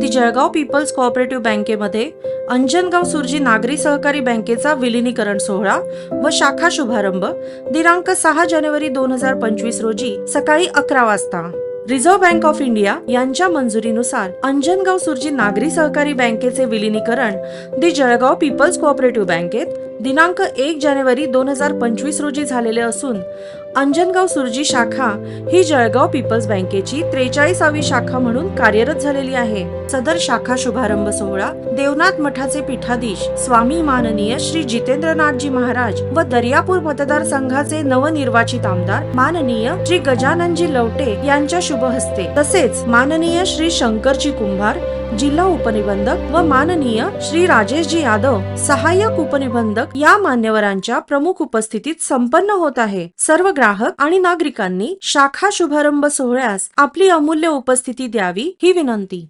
दी Jalgaon people's cooperative बँकेमध्ये अंजनगाव सुरजी नागरी सहकारी बँकेचा विलिनीकरण सोहळा व शाखा शुभारंभ दिनांक सहा जानेवारी दोन हजार पंचवीस रोजी सकाळी अकरा वाजता. रिझर्व्ह बँक ऑफ इंडिया यांच्या मंजुरीनुसार अंजनगाव सुरजी नागरी सहकारी बँकेचे विलिनीकरण दी जळगाव पीपल्स कोऑपरेटिव्ह बँकेत दिनांक एक जानेवारी दोन हजार पंचवीस रोजी झालेले असून अंजनगाव सुरजी शाखा ही जळगाव पीपल्स बँकेची त्रेचाळीसावी शाखा म्हणून कार्यरत झालेली आहे. सदर शाखा शुभारंभ सोहळा देवनाथ मठाचे पीठाधीश स्वामी माननीय श्री जितेंद्रनाथजी महाराज व दर्यापूर मतदारसंघाचे नवनिर्वाचित आमदार माननीय श्री गजाननजी लवटे यांच्या शुभ हस्ते. तसेच माननीय श्री शंकरजी कुंभार जिल्हा उपनिबंधक व माननीय श्री राजेशजी यादव सहाय्यक उपनिबंधक या मान्यवरांच्या प्रमुख उपस्थितीत संपन्न होत आहे. सर्व ग्राहक आणि नागरिकांनी शाखा शुभारंभ सोहळ्यास आपली अमूल्य उपस्थिती द्यावी ही विनंती.